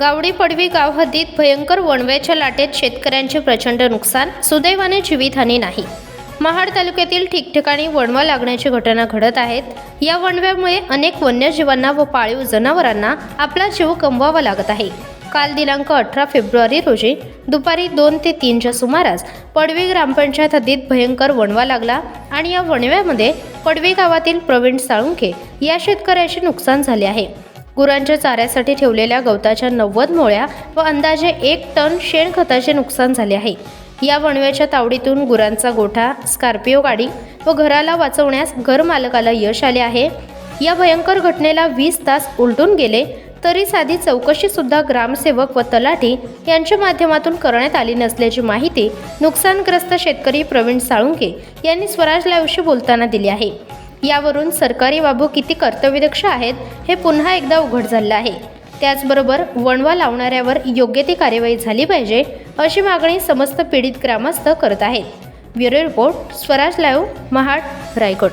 गावडी पडवी गाव हद्दीत भयंकर वणव्याच्या लाटेत शेतकऱ्यांचे प्रचंड नुकसान सुदैवाने जीवितहानी नाही. महाड तालुक्यातील ठिकठिकाणी वणवा लागण्याची घटना घडत आहेत. या वणव्यामुळे अनेक वन्यजीवांना व पाळीव जनावरांना आपला जीव गमवावा लागत आहे. काल दिनांक अठरा फेब्रुवारी रोजी दुपारी दोन ते तीनच्या सुमारास पडवी ग्रामपंचायत हद्दीत भयंकर वणवा लागला आणि या वणव्यामध्ये पडवी गावातील प्रवीण साळुंके या शेतकऱ्याचे नुकसान झाले आहे. गुरांच्या चाऱ्यासाठी ठेवलेल्या गवताच्या नव्वद मोळ्या व अंदाजे एक टन शेणखताचे नुकसान झाले आहे. या वणव्याच्या तावडीतून गुरांचा गोठा स्कॉर्पिओ गाडी व घराला वाचवण्यास घरमालकाला यश आले आहे. या भयंकर घटनेला वीस तास उलटून गेले तरी साधी चौकशीसुद्धा ग्रामसेवक व तलाठी यांच्या माध्यमातून करण्यात आली नसल्याची माहिती नुकसानग्रस्त शेतकरी प्रवीण साळुंके यांनी स्वराज लाईव्हशी बोलताना दिली आहे. यावरून सरकारी बाबू किती कर्तव्यदक्ष आहेत हे पुन्हा एकदा उघड झालं आहे. त्याचबरोबर वणवा लावणाऱ्यावर योग्य ती कार्यवाही झाली पाहिजे अशी मागणी समस्त पीडित ग्रामस्थ करत आहेत. Bureau report Swaraj live Mahad Raigad.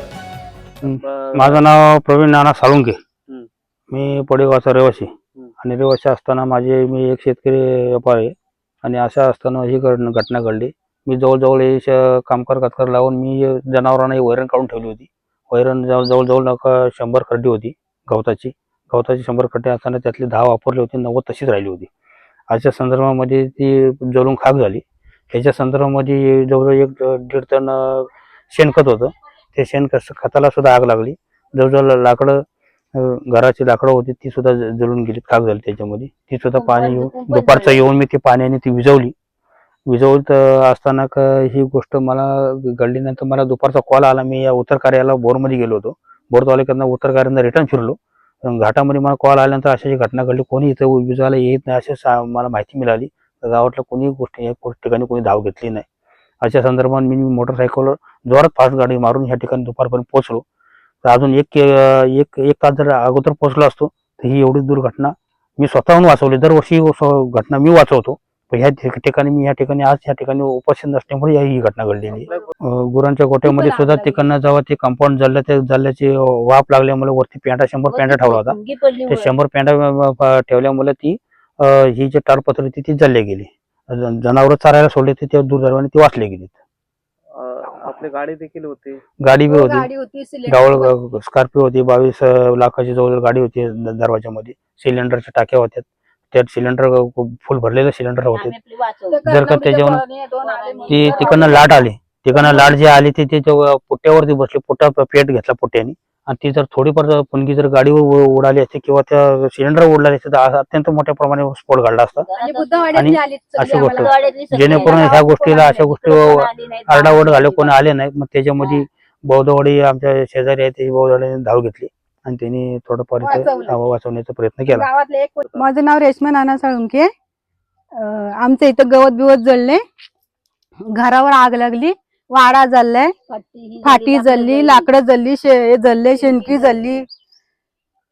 माझं नाव प्रवीण नाना साळुंके. मी पडेगावचा रहिवासी. आणि रहिवासी असताना माझे मी एक शेतकरी व्यापार आहे आणि अशा असताना ही घटना घडली. मी जवळजवळ हे कामकर कतकर लावून मी जनावरांना ही वैरण काढून ठेवली होती. वैरण जवळ जवळजवळ नका शंभर खड्डी होती गवताची. गवताची शंभर खड्डे असताना त्यातली दहा वापरली होती नव्वद तशीच राहिली होती. अशा संदर्भामध्ये ती जळून खाक झाली. त्याच्या संदर्भामध्ये जवळजवळ एक दीड टन शेणखत होतं. ते शेणखत खताला सुद्धा आग लागली. जवळजवळ लाकडं घराची लाकडं होती ती सुद्धा जळून गेली खाक झाली त्याच्यामध्ये. ती सुद्धा पाणी येऊन दुपारचं येऊन मी ती पाण्याने ती विझवली. विजवळीत असताना का ही गोष्ट मला घडल्यानंतर मला दुपारचा कॉल आला. मी या उत्तर कार्याला बोरमध्ये गेलो होतो. बोर तालुक्यातनं उत्तर कार्यानं रिटर्न फिरलो. घाटामध्ये मला कॉल आल्यानंतर अशी घटना घडली. कोणी इथं विजवायला येत नाही अशी सा- मला माहिती मिळाली. तर गावातल्या कोणी गोष्टी या ठिकाणी कोणी धाव घेतली नाही. अशा संदर्भात मी मोटरसायकलवर जोरात फास्ट गाडी मारून ह्या ठिकाणी दुपारपर्यंत पोहोचलो. तर अजून एक एक एक तास जर अगोदर पोहोचलो असतो तर ही एवढी दुर्घटना मी स्वतःहून वाचवली. दरवर्षी घटना मी वाचवतो. ह्या ठिक- ठिकाणी मी या ठिकाणी आज या ठिकाणी उपस्थित नसल्यामुळे ही घटना घडलेली गुरांच्या गोट्यामध्ये सुद्धा तिकडनं जेव्हा ते कंपाऊंड जळलं त्या जळल्याची वाफ लागल्यामुळे वरती पेंटा शंभर पेंटा ठेवला होता. ते शंभर पेंडा ठेवल्यामुळे ती ही जी टारपत्र होती ती जळली गेली. जनावर चारायला सोडले ते त्या दुर्दैवाने ती वाचली गेली आपली गाडी देखील होती. गाडी बी हो, होती. गावळ स्कॉर्पिओ होती बावीस लाखाची जवळ गाडी होती दरवाजामध्ये. सिलेंडरच्या टाक्या होत्या. त्यात सिलेंडर फुल भरलेले सिलेंडर होते. जर का त्याच्यावर ती तिकडनं लाट आली. तिकडनं लाट जी आली ती त्याच्या पुट्ट्यावरती बसली. पुट्टा पेट घेतला पुट्ट्याने आणि ती जर थोडीफार पुणगी जर गाडीवर उ- उडाली असते किंवा त्या सिलेंडर उडला असते तर अत्यंत मोठ्या प्रमाणे स्फोट घडला असता. आणि अशी गोष्ट. जेणेकरून ह्या गोष्टीला अशा गोष्टी आरडाओरड झाले कोणी आले नाही मग त्याच्यामध्ये बौद्धवाडी आमच्या शेजारी आहे ते बौद्धवाडीने धाव घेतली. आणि त्यांनी थोडंफार इथे वाचवलं. वाचवण्याचा प्रयत्न केला. गावातले एक माझं नाव रेश्मा नाना साळुंके. अं, आमच्या इथं गवत बिवत जळले. घरावर आग लागली. वाडा जळलाय. फाटी जळली लाकडं जळली शे हे जळले शेणकी जळली.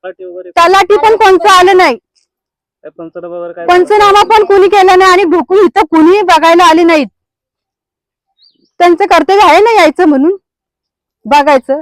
वगैरे तलाठी पण कोणतं आलं नाही. काय पंचनामा वगैरे काय पंचनामा पण कोणी केला नाही आणि ढोकून इथं कुणी बघायला आले नाहीत. त्यांचं कर्तव्य आहे ना यायचं म्हणून. बघायचं.